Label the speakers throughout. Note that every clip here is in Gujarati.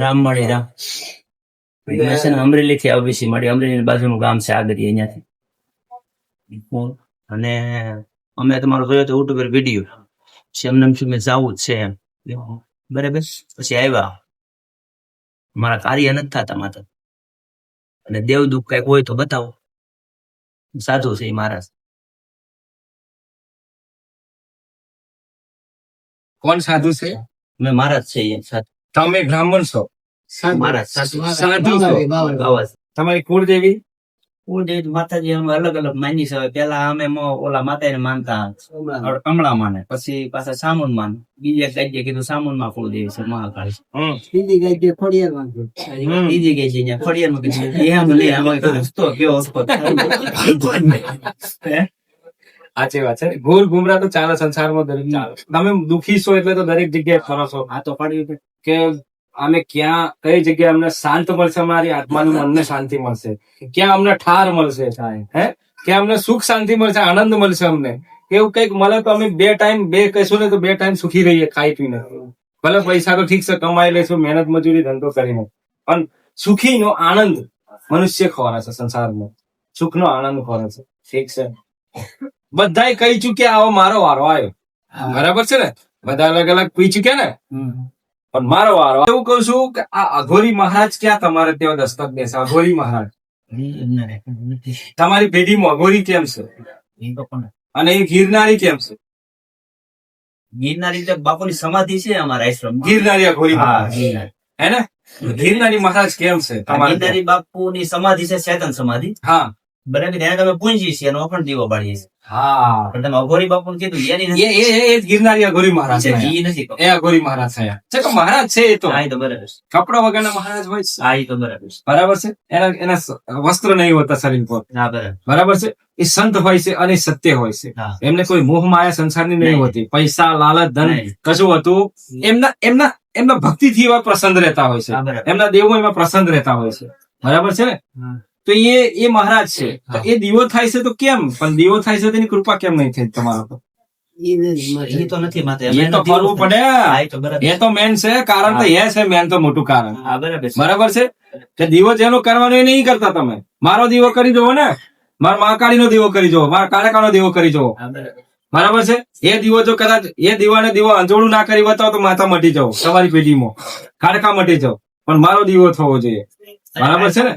Speaker 1: રામ મળી રામ. મેં છે ને અમરેલી થી ઓબીસી મળી અમરેલી બાજુનું ગામ છે આગળ અહીંયાથી. અને અમે તમારો જોયો તો યુટ્યુબ પર વીડિયો. પછી અમને શું મેં જવું જ છે એમ. બરાબર? પછી આવ્યા. મારા કાર્ય નથી થતા માતા. અને દેવ દુઃખ કંઈક હોય તો બતાવો. સાધુ છે એ મહારાજ
Speaker 2: કોણ સાધુ છે?
Speaker 1: મેં મહારાજ છે સાધુ.
Speaker 2: તમે બ્રાહ્મણ છો.
Speaker 1: સાધુ.
Speaker 2: છો. તમારી કુળદેવી?
Speaker 1: કુળદેવી માતાજી અમે અલગ અલગ માની છે પેલા અમે મો- ઓલા માતાને માનતા કમળા માને પછી પાછા સામુન માન બીજે ગાજ્ય કીધું સામુનમાં કુળદેવી છે મહાકાળી. ત્રીજી ગાજ્ય ખોડિયાર ત્રીજી ગઈ. છે અહીંયા ખોડિયાર માં કીધું એમ લે આમાં હસતો કેવો?
Speaker 2: સાચી વાત છે ભૂલ ગુમરા તો ચાલે સંસારમાં દરેક તમે દુખી છો એટલે તો દરેક જગ્યાએ ફરો છો.
Speaker 1: આ તો પડ્યું
Speaker 2: કે અમે ક્યાં કઈ જગ્યાએ અમને શાંત મળશે અમારી આત્માનું મનને શાંતિ મળશે? ક્યાં અમને ઠાર મળશે? હે? ક્યાં અમને સુખ શાંતિ મળશે આનંદ મળશે અમને? એવું કંઈક મળે તો અમે બે ટાઈમ બે કહીશું ને તો બે ટાઈમ સુખી રહીએ ખાઈ પીને. ભલે પૈસા તો ઠીક છે કમાઈ લઈશું મહેનત મજૂરી ધંધો કરીને. પણ સુખીનો આનંદ મનુષ્ય ખોરા છે સંસારમાં. સુખનો આનંદ ખોરા છે. ઠીક છે. બધાય કહી ચુક્યા આવો મારો વારો આવ્યો. બરાબર છે ને? બધા અલગ અલગ કહી ચુક્યા ને? પણ મારો વારો એવું કહું છું કે આ અઘોરી મહારાજ ક્યાં તમારે ત્યાં દસ્તક દેશે અઘોરી મહારાજ. તમારી પેઢીમાં અઘોરી કેમ છે? અને એ ગિરનારી કેમ છે?
Speaker 1: ગિરનારી બાપુની સમાધિ છે અમારા આશ્રમ
Speaker 2: ગિરનારી અઘોરી
Speaker 1: હા
Speaker 2: હે ને? ગિરનારી મહારાજ કેમ છે?
Speaker 1: ગિરનારી બાપુની સમાધિ છે ચેતન સમાધિ.
Speaker 2: હા.
Speaker 1: બરાબર એને તમે પૂંજી છીએ એનો અખંડ દીવો બાળીએ છીએ.
Speaker 2: હા.
Speaker 1: પણ તમે અઘોરી બાપુ કીધું એની નથી?
Speaker 2: એ એ- એ ગિરનારી અઘોરી મહારાજ
Speaker 1: છે,
Speaker 2: થયા.
Speaker 1: નથી
Speaker 2: એ અઘોરી મહારાજ થયા છે કે મહારાજ છે એ તો?
Speaker 1: હા તો બરાબર છે.
Speaker 2: કપડા વગરના મહારાજ હોય છે.
Speaker 1: હા ઈ તો બરાબર છે.
Speaker 2: બરાબર છે? એના એના વસ્ત્ર નહીં હોતા શરીર પર.
Speaker 1: હા બરાબર.
Speaker 2: બરાબર છે? એ સંત હોય છે અને સત્ય હોય છે. એમને કોઈ મોહ માયા સંસારની નહીં
Speaker 1: નહીં.
Speaker 2: હોતી. પૈસા લાલચ ધન. કશું હતું. એમના એમના એમના ભક્તિથી એવા પ્રસન્ન રહેતા હોય છે. એમના દેવો એમાં પ્રસન્ન રહેતા હોય છે. બરાબર છે ને. તો એ એ મહારાજ છે. એ દીવો થાય છે તો કેમ? પણ દીવો થાય છે તેની કૃપા કેમ નહીં થઈ તમારા પર?
Speaker 1: તો નથી માથે.
Speaker 2: એ તો કરવું પડે.
Speaker 1: હા ઈ તો બરાબર
Speaker 2: એ તો મેન છે કારણ તો એ છે મેન તો મોટું કારણ.
Speaker 1: બરાબર છે.
Speaker 2: કે દીવો જેનો કરવાનો એ નહીં કરતા તમે. મારો દીવો કરી દો ને. મારા મહાકાળી નો દીવો કરી જુઓ મારા કાળકાનો દીવો કરી
Speaker 1: બરાબર.
Speaker 2: બરાબર છે? એ દીવો જો કદાચ એ દીવાને દીવો અંજોડું ના કરી બતાવો તો માતા મટી જાવ તમારી પેઢીમાં. ખાડકા મટી જાવ પણ મારો દીવો થવો જોઈએ. બરાબર છે ને?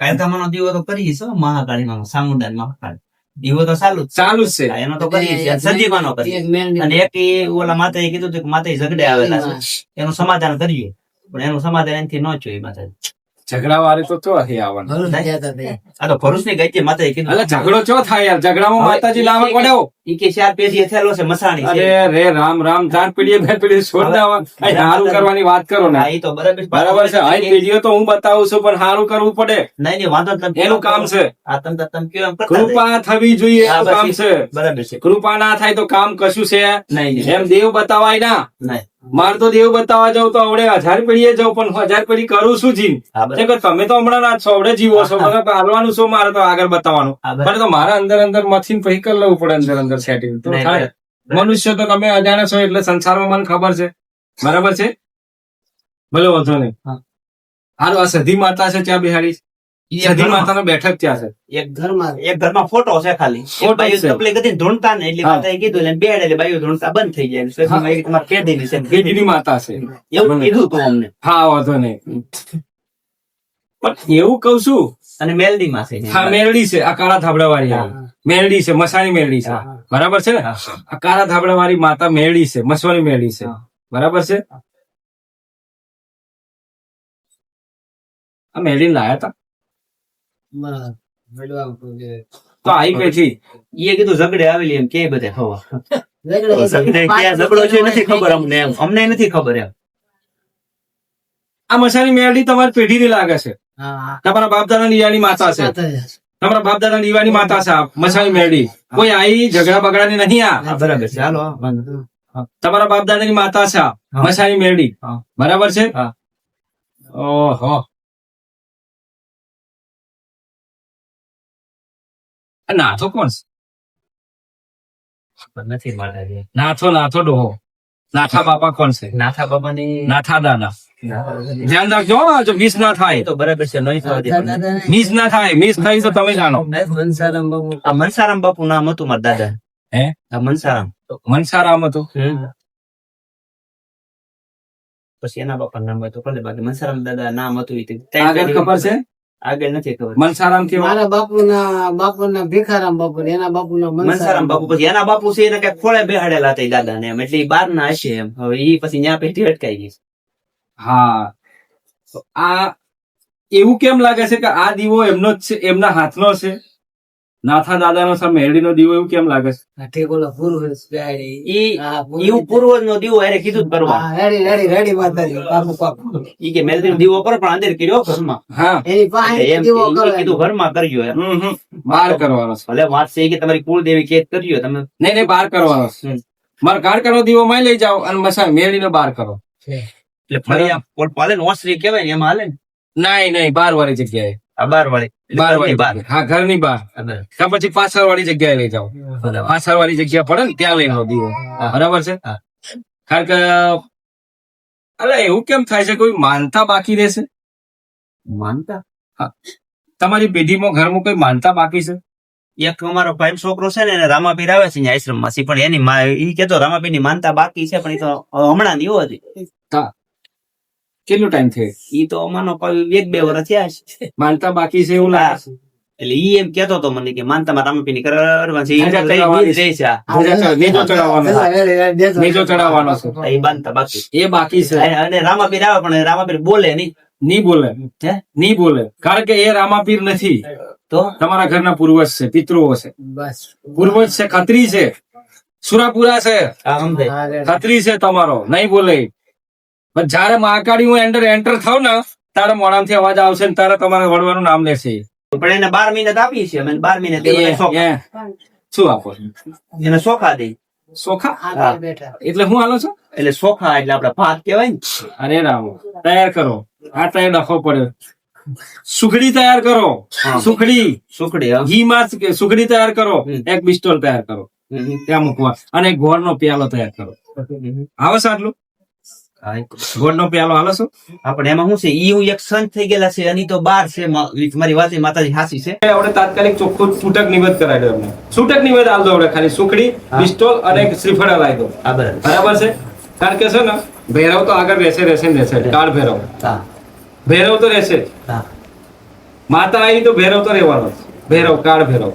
Speaker 1: કાયદામાંનો દીવો તો કરીએ મહાકાળી માં સામુદાન મહાકાળી. દીવો તો ચાલુ
Speaker 2: ચાલુ છે.
Speaker 1: એનો તો કરીએ છીએ સજીવાનો કરીએ. અને એક ઓલા માતાએ કીધું કે માતા ઝઘડે આવેલા છે. એનું સમાધાન કરીએ. પણ એનું સમાધાન એનાથી ન થયું માતાજી
Speaker 2: ઝઘડા વારે તો ચો અહીં આવવાનું.
Speaker 1: આ તો ભરૂચની ગાયત્રી માતાએ કીધું.
Speaker 2: એટલે ઝઘડો ચો થાય યાર. ઝઘડામાં માતાજી લાવવા પડ્યો.
Speaker 1: ઈ કે ચાર પેઢી થયેલો છે મસાણી છે.
Speaker 2: અરે રે રામ રામ ચાર પેઢીએ બે પેઢી છોડ દેવા હારું કરવાની વાત કરો ને.
Speaker 1: હા, ઈ તો બરાબર
Speaker 2: બરાબર છે. આ પેઢીઓ તો હું બતાવું છું પણ હારું કરવું પડે.
Speaker 1: નહીં નહીં વાંધો તમે
Speaker 2: એનું કામ છે.
Speaker 1: આ તમ તમ કે એમ
Speaker 2: કૃપા થવી જોઈએ એનું કામ છે.
Speaker 1: બરાબર છે.
Speaker 2: કૃપા ના થાય તો કામ કશું છે?
Speaker 1: નહીં નહીં.
Speaker 2: એમ દેવ બતાવાય ના.
Speaker 1: નહીં.
Speaker 2: માર તો દેવ બતાવવા જાવ તો આવડે હજાર પેઢીએ જાવ પણ હજાર પેઢી કરું શું કે તમે તો હમણાં ના છો આવડે જીવો છો મને હાલવાનું શું મારે તો આગળ બતાવવાનું. મને તો મારા અંદર અંદર મથી પહી કરી લેવું પડે અંદર અંદર સેટિંગ તો થાય. મનુષ્ય તો તમે અજાણ્યા છો એટલે સંસારમાં મને ખબર છે. બરાબર છે? ભલે વાંધો નહીં.
Speaker 1: હા.
Speaker 2: હારું આ સધી માતા છે ત્યાં બિહારી સધી માતાનો બેઠક ત્યાં છે.
Speaker 1: એક ઘરમાં એક ઘરમાં ફોટો છે ખાલી. એક
Speaker 2: ફોટો
Speaker 1: બાયું
Speaker 2: છે.
Speaker 1: તબલી ગતિને ધૂણતા ને એટલે માતાએ કીધું એટલે બેડ એટલે બાયું ધૂણતા બંધ થઈ જાય. એટલે
Speaker 2: હા.
Speaker 1: તમારે પેઢીની છે
Speaker 2: પેઢીની માતા છે.
Speaker 1: એવું કીધું તું અમને.
Speaker 2: હા વાંધો નહીં. પણ એવું કઉ છું.
Speaker 1: અને મેલડીમાં છે
Speaker 2: હા મેરડી છે આ કાળા ધાબડા વાળી
Speaker 1: હા.
Speaker 2: મેરડી છે મસાણી મેરડી છે. બરાબર છે ને? આ કાળા ધાબડા વાળી માતા મેરડી છે મસવાની મેરડી છે. બરાબર છે? આ મેરડી લાયા હતા તો આઈ કઈથી
Speaker 1: એ કીધું ઝઘડે આવેલી એમ કે બધે ખબર ઝઘડે ક્યાં ઝઘડો છે નથી ખબર અમને એમ. અમને નથી ખબર એમ.
Speaker 2: આ મસાણી મેરડી તમારી પેઢીની લાગે છે. તમારા બાપ દાદા દીવાની માતા છે. તમારા બાપ દાદા દીવાની માતા છે આ મેળી કોઈ આઈ ઝઘડા બગડાની નહીં આ.
Speaker 1: બરાબર છે. હાલો.
Speaker 2: તમારા બાપ દાદાની માતા છે આ
Speaker 1: મેળી
Speaker 2: બરાબર છે. ઓહો. નાથો કોણ છે?
Speaker 1: ખબર નથી માતાજી
Speaker 2: નાથો નાથો ડોહો. નાથા બાપા કોણ છે?
Speaker 1: નાથા બાબાની
Speaker 2: નાથા દાદા. ધ્યાન રાખજો હો, જો મિસ ના થાય.
Speaker 1: તો બરાબર છે નહીં થવા દે
Speaker 2: મિસ ના થાય મિસ થઈ તો તમે જાણો.
Speaker 1: આ મનસારામ બાપુ નામ હતું મારા દાદા
Speaker 2: હે?
Speaker 1: આ મનસારામ.
Speaker 2: મનસારામ હતું?
Speaker 1: પછી એના બાપા નામ હતું ભલે બાકી મનસારામ દાદા નામ હતું
Speaker 2: આગળ ખબર છે?
Speaker 1: આગળ નથી ખબર.
Speaker 2: મનસારામ કેવા?
Speaker 3: મારા બાપુના બાપુના ભીખારામ બાપુ ને એના બાપુના
Speaker 1: મનસારામ બાપુ પછી એના બાપુ છે એને કઈ ખોળે બેહાડેલા હતા દાદા ને એમ એટલે બાર ના હશે એમ. હવે ઈ પછી ત્યાં પેટી અટકાઈ ગઈ
Speaker 2: હા. તો આ એવું કેમ લાગે છે કે આ દીવો એમનો જ છે એમના હાથનો છે? નાથા દાદાનો સામે મેરડીનો દીવો એવું કેમ લાગે છે?
Speaker 3: ઠેકોલા પુરુષ ગાડી
Speaker 1: ઈ એવું પૂર્વજ નો દીવો એને કીધું જ કરવા
Speaker 3: હા, રેડી રેડી રેડી માતાજી બાપુ બાપુ
Speaker 1: ઈ કે મેલડી નો દીવો પર પણ અંદર કર્યો ઘરમાં.
Speaker 2: હા.
Speaker 3: એની પાસે દીવો કરો
Speaker 1: કીધું ઘરમાં કર્યો એમ.
Speaker 2: બહાર કરવાનો છે.
Speaker 1: ભલે વાત છે કે તમારી કુળદેવી કેત કર્યો તમે
Speaker 2: નહીં નહીં બહાર કરવાનો છે. મારે કાળકાનો દીવો માં લઈ જાઓ અને મસા મેરડીનો બહાર કરો.
Speaker 1: એટલે ફરી આ પોલ- પાલે ને ઓસરી કહેવાય ને એમાં હાલે
Speaker 2: નહીં નહીં બાર વાળી જગ્યાએ.
Speaker 1: બાર વાળી
Speaker 2: બાર વાળી
Speaker 1: બાર.
Speaker 2: હા ઘરની બહાર. કાં પછી પાછળ વાળી જગ્યાએ લઈ જાઓ. પાછળ વાળી જગ્યા પડે ને ત્યાં લઈ લો દીવો. બરાબર છે? કારણ કે અરે એવું કેમ થાય છે? કોઈ માનતા બાકી રહેશે?
Speaker 1: માનતા? હા.
Speaker 2: તમારી પેઢીમાં ઘરમાં કોઈ માનતા બાકી છે?
Speaker 1: એક અમારો ભાઈ છોકરો છે ને એને રામાપીર આવે છે આશ્રમમાં પણ એની મા- ઈ કેતો રામાપીરની માનતા બાકી છે પણ એ તો હમણાં ની હતી.
Speaker 2: કેટલો ટાઈમ થયો?
Speaker 1: ઈ તો અમાનો એક બે વર્ષ થયા છે.
Speaker 2: માનતા બાકી છે એવું લાગે છે.
Speaker 1: એટલે ઈ એમ કેતો તો મને કે માનતામાં રામાપીર પીની કરવા છે
Speaker 2: ચડાવવાની
Speaker 1: બાંધતા બાકી.
Speaker 2: એ બાકી છે.
Speaker 1: અને- રામાપીર આવે પણ રામાપીર બોલે નહીં.
Speaker 2: નહીં બોલે. નહીં બોલે. કારણ કે એ રામાપીર નથી.
Speaker 1: તો?
Speaker 2: તમારા ઘરના પૂર્વજ છે પિતૃઓ છે.
Speaker 3: બસ.
Speaker 2: પૂર્વજ છે ખત્રી છે. સુરાપુરા છે. ખત્રી છે તમારો. નહીં બોલે. પણ જયારે મહાકાળી હું એન્ટર એન્ટર થાવ ને તારે મોડામાંથી અવાજ આવશે ને તારે તમારે વળવાનું નામ લેશે.
Speaker 1: પણ એને બાર મહિને આપી છે અમે બાર
Speaker 2: એ, શું આપો?
Speaker 1: એને સોખા દે.
Speaker 2: સોખા
Speaker 3: આ
Speaker 1: હા.
Speaker 3: બે બેઠા.
Speaker 2: એટલે હું હાલો છો?
Speaker 1: એટલે સોખા એટલે આપડે ભાત કહેવાય ને.
Speaker 2: અરે રામ તૈયાર કરો. આ તૈયાર ડખો પડ્યો સુખડી તૈયાર કરો. સુખડી.
Speaker 1: સુખડી હા.
Speaker 2: ઘીમાં સુખડી તૈયાર કરો. એક બિસ્ટોલ તૈયાર કરો. ત્યાં મૂકવા. અને એક ગોળનો પ્યાલો તૈયાર કરો. આવે
Speaker 1: સાટલું.
Speaker 2: ગોળનો પ્યાલો હાલો છો
Speaker 1: આપણે એમાં શું છે? ઈ હું એક સંત થઈ ગયેલા છે એની તો બાર છે મારી વાત માતાજી હાસી છે.
Speaker 2: આપણે તાત્કાલિક ચોખ્ખું છૂટક નિવેદ કરાવી દો અમને છૂટક નિવેદ આલ આપણે ખાલી. સુખડી. પિસ્તોલ અને શ્રીફળ લાવી દો.
Speaker 1: બરાબર.
Speaker 2: છે? કારણ કે છે ને ભૈરવ તો આગળ રહેશે રહેશે ને રહેશે. કાળ ભૈરવ.
Speaker 1: હા.
Speaker 2: ભૈરવ તો રહેશે
Speaker 1: હા.
Speaker 2: માતા આવી તો ભૈરવ તો રહેવાનો ભેરવ ભૈરવ કાળ ભૈરવ.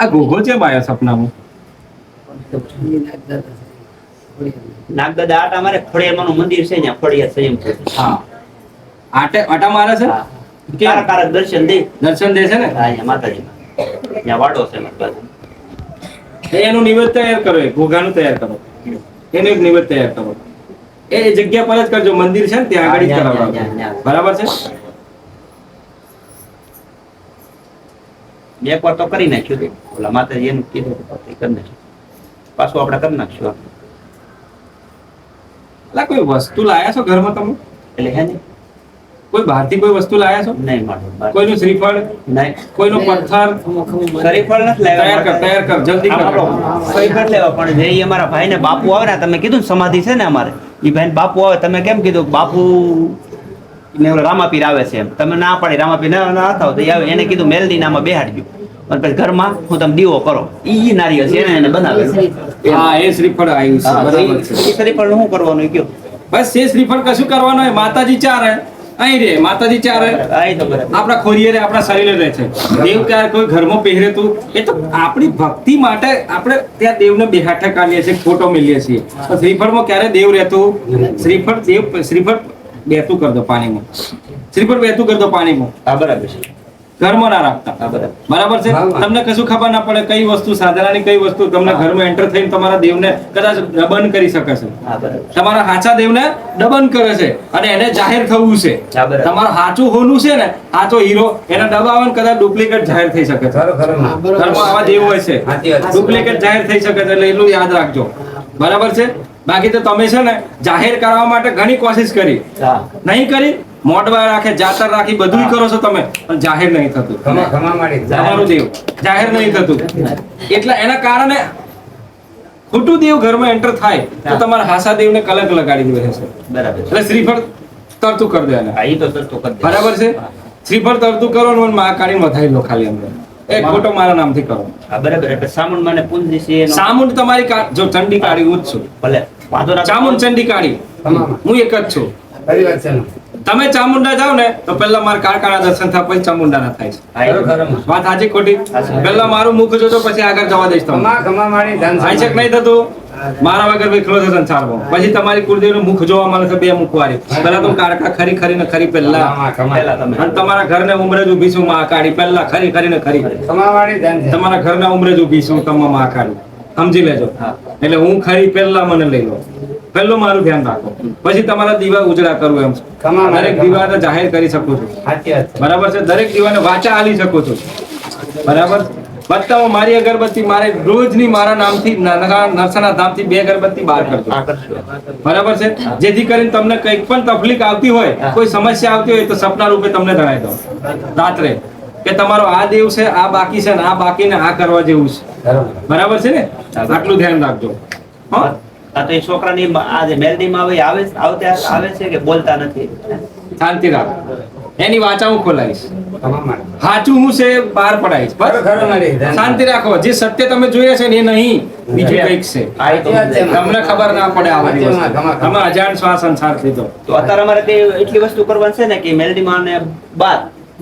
Speaker 2: આ ઘોઘો છે માયા સપનામાં?
Speaker 1: નાગદાદા આટા મારે ફળિયામાં મંદિર છે ત્યાં ફળિયા છે.
Speaker 2: હા. આટે આટા મારે છે?
Speaker 1: હા. કારા કારા દર્શન દે.
Speaker 2: દર્શન દે છે ને?
Speaker 1: હા, અહીંયા માતાજીમાં ત્યાં વાડો છે મારી
Speaker 2: એનું નિવેદ તૈયાર કરો એક ઘોઘાનું તૈયાર કરો. એનું એક નિવેદ તૈયાર કરો. એ એ જગ્યા પર જ કરજો મંદિર છે ને ત્યાં આગળ જ
Speaker 1: ત્યાં.
Speaker 2: બરાબર છે?
Speaker 1: બે એક વાર તો કરી નાખ્યું તે ઓલા માતાજી એનું કીધું હતું, કરી નાખ્યું. પાછું આપણે કરી નાખશું
Speaker 2: એટલે કોઈ વસ્તુ લાયા છો ઘરમાં તમે?
Speaker 1: એટલે હે ને?
Speaker 2: કોઈ બહારથી કોઈ વસ્તુ લાયા છો?
Speaker 1: નહીં મારું
Speaker 2: કોઈનું શ્રીફળ?
Speaker 1: નહીં.
Speaker 2: કોઈનો પથ્થર?
Speaker 1: શ્રીફળ નથી લાવ્યા.
Speaker 2: તૈયાર કર તૈયાર કર જલ્દી કર.
Speaker 1: શ્રીફળ લેવા પણ જે અમારા ભાઈને બાપુ આવે ને તમે કીધું ને સમાધિ છે ને અમારે ઈ ભાઈને બાપુ આવે તમે કેમ કીધું? બાપુ ને ઓલો રામાપીર આવે છે એમ. તમે ના પાડી રામાપીર ના ના થાવ તો આવે. એને કીધું મેલડી નામાં બેહાડજો. અને પછી ઘરમાં હું તમે દીવો કરો. ઈ ઈ નારિયેળ છે એને એને બનાવેલું
Speaker 2: હા એ શ્રીફળ આવ્યું છે. બરાબર છે.
Speaker 1: ઈ શરીફળનું શું કરવાનું કયો?
Speaker 2: બસ એ શ્રીફળ કશું કરવાનું હોય? માતાજી ચારે અહીં રે માતાજી ચાર આપણા ખોરીએ રે આપણા શરીરે રહે છે. દેવ ક્યારે કોઈ ઘરમાં પહેરે તું? એ તો આપણી ભક્તિ માટે આપણે ત્યાં દેવને બેહાઠા કાઢીએ છીએ ફોટો મેલીએ છીએ. શ્રીફળમાં ક્યારે દેવ રહેતું? શ્રીફળ દેવ શ્રીફળ બેતું કરી દો પાણીમાં. શ્રીફળ બેતું કરી દો પાણીમાં.
Speaker 1: હા બરાબર છે.
Speaker 2: ઘરમાં ના રાખતા.
Speaker 1: બરાબર.
Speaker 2: બરાબર છે? તમને કશું ખબર ના પડે કઈ વસ્તુ સાધનાની કઈ વસ્તુ તમને ઘરમાં એન્ટર થઈને તમારા દેવને કદાચ દબન કરી શકે છે. તમારા હાચા દેવને દબન કરે છે અને એને જાહેર થવું છે. તમારું હાચું હોનું છે ને હાચો હીરો એને દબાવન કદાચ ડુપ્લિકેટ જાહેર થઈ શકે છે. ઘરમાં આવા દેવ હોય છે. ડુપ્લિકેટ જાહેર થઈ શકે છે એટલે એટલું યાદ રાખજો. બરાબર છે? બાકી તો તમે છે ને જાહેર કરવા માટે ઘણી કોશિશ કરી. નહીં કરી મોટવા રાખે જાતર રાખી બધું કરો છો તમે. પણ જાહેર નહીં થતું. તમારું દેવ. જાહેર નહીં થતું. એટલે એના કારણે ખોટું દેવ ઘરમાં એન્ટર થાય તો તમારા હાસા દેવને કલંક લગાડી દે છે.
Speaker 1: બરાબર
Speaker 2: એટલે શ્રીફળ તરતું કરી દે બરાબર છે? શ્રીફળ તરતું કરો ને મહાકાળી વધારી લો ખાલી અંદર. એ ખોટો મારા નામથી કરો.
Speaker 1: આ બરાબર. એટલે સામુંડ માને પૂંજી છે
Speaker 2: સામુંડ તમારી કા- જો ચંડી કાળી હું જ છું.
Speaker 1: ભલે. વાંધો ના
Speaker 2: ચામુંડ ચંડી કાળી. હું એક જ છું.
Speaker 4: પરિવર્તન
Speaker 2: તમે ચામુંડા જાવ ને તો પહેલા મારા કાળકાના દર્શન થાય પછી ચામુંડા ના થાય છે. વાત સાચી ખોટી. પહેલા મારું મુખ જોજો પછી આગળ જવા દઈશ
Speaker 4: તમે મારી ધન
Speaker 2: થાય છે કે નહીં થતું? મારા વગર વિખલો છે સંસારમાં પછી તમારી કુળદેવનું મુખ જોવા મળે છે બે મુખ વાળી. પેલા તો કારકા ખરી ખરી
Speaker 4: ને
Speaker 1: ખરી પેલા
Speaker 2: અને તમારા ઘરને ઉમરે જ ઊભી છું મહાકાળી પેલા ખરી ખરી.
Speaker 4: ને ખરી
Speaker 2: તમારા ઘરના ઉમરે જ ઊભી છું તમે મહાકાળી સમજી લેજો. એટલે હું ખરી પેલા મને લઈ લો. પહેલું મારું ધ્યાન રાખો. પછી તમારા દીવા ઉજળા કરવું એમ. દરેક દીવાને જાહેર કરી શકું છું. બરાબર છે? દરેક દીવાને વાચા આલી શકો છો. બરાબર? બતાવો મારી અગરબત્તી મારે રોજની મારા નામથી નરસા- નરસાના ધામથી બે અગરબત્તી બહાર કરજો બરાબર છે? જેથી કરીને તમને કંઈક પણ તકલીફ આવતી હોય કોઈ સમસ્યા આવતી હોય તો સપના રૂપે તમને જણાવી દો રાત્રે કે તમારો આ દેવ છે આ બાકી છે ને આ બાકી ને આ કરવા જેવું છે.
Speaker 4: બરાબર
Speaker 2: છે ને? આટલું ધ્યાન રાખજો. હા?
Speaker 1: તો એ છોકરાની આ જે મેલડીમાં આવે આવે આવે છે કે બોલતા નથી?
Speaker 2: શાંતિ રાખ. એની વાચા હું ખોલાવીશ. સાચું હું છે બહાર પડાવીશ. બસ. શાંતિ રાખો. જે સત્ય તમે જોઈએ છે ને એ નહીં બીજું કંઈક છે. તમને ખબર ના પડે આ બધી. તમે અજાણ શ્વાસ સંસાર લીધો.
Speaker 1: તો અત્યારે અમારે તે એટલી વસ્તુ કરવાની છે ને કે મેલડી માને બાર.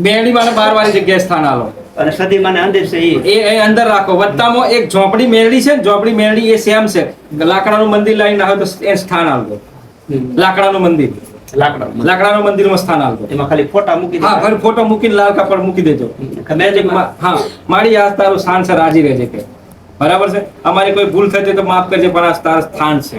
Speaker 2: મેલડી માને બાર વાળી જગ્યાએ સ્થાન આલો.
Speaker 1: અને સદી માને અંદર છે
Speaker 2: એ. એ અંદર રાખો. વત્તામાં એક ઝોપડી મેરડી છે ને ઝોપડી મેળડી એ સેમ છે. લાકડાનું મંદિર લાવીને આવે તો એ સ્થાન આલો લાકડાનું મંદિર.
Speaker 1: લાકડામાં
Speaker 2: મંદિર. મંદિરમાં સ્થાન આલજો.
Speaker 1: એમાં ખાલી ફોટા મૂકી
Speaker 2: હા ખાલી ફોટો મૂકીને લાલ કાપડ મૂકી દેજો. મેજિક હા મારી આ તારું સ્થાન છે રાજી રહેજે કે. બરાબર છે? અમારી કોઈ ભૂલ થતી તો માફ કરજે પણ આ તારું સ્થાન છે.